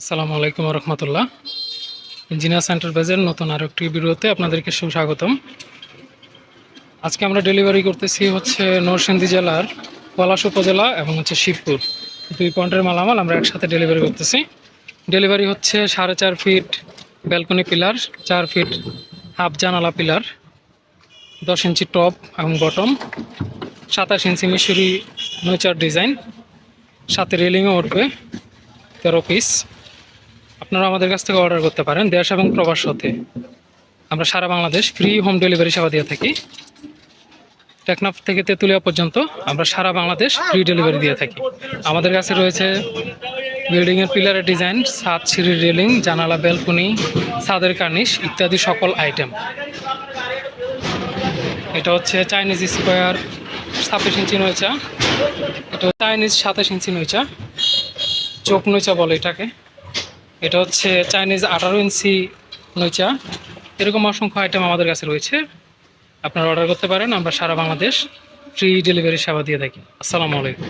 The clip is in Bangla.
আসসালামু আলাইকুম রহমতুল্লাহ ইঞ্জিনিয়ার সেন্টার বেজের নতুন আরও একটি ভিডিওতে আপনাদেরকে সুস্বাগতম। আজকে আমরা ডেলিভারি করতেছি হচ্ছে নরসিংদী জেলার পলাশ উপজেলা এবং হচ্ছে শিবপুর। দুই পয়েন্টের মালামাল আমরা একসাথে ডেলিভারি করতেছি। ডেলিভারি হচ্ছে সাড়ে চার ফিট ব্যালকনি পিলার, চার ফিট হাফ জানালা পিলার, দশ ইঞ্চি টপ এবং বটম, সাতাশ ইঞ্চি মিশরি নৈচার ডিজাইন, সাথে রেলিংও উঠবে, তেরো পিস। আপনারা আমাদের কাছ থেকে অর্ডার করতে পারেন দেশ এবং প্রবাস হতে। আমরা সারা বাংলাদেশ ফ্রি হোম ডেলিভারি সেবা দিয়ে থাকি। টেকনাফ থেকে তেঁতুলিয়া পর্যন্ত আমরা সারা বাংলাদেশ ফ্রি ডেলিভারি দিয়ে থাকি। আমাদের কাছে রয়েছে বিল্ডিংয়ের পিলারের ডিজাইন ছাদ, সিঁড়ির রেলিং জানালা ব্যালকনি ছাদের কার্নিশ ইত্যাদি সকল আইটেম এটা হচ্ছে চাইনিজ স্কোয়ার ছাব্বিশ ইঞ্চি নয়চা এটা চাইনিজ সাতাশ ইঞ্চি নয়চা চোখ নৈচা বলে এটাকে। এটা হচ্ছে চাইনিজ আঠারো ইঞ্চি নৈচা। এরকম অসংখ্য আইটেম আমাদের কাছে রয়েছে। আপনারা অর্ডার করতে পারেন, আমরা সারা বাংলাদেশ ফ্রি ডেলিভারি সেবা দিয়ে থাকি। আসসালামু আলাইকুম।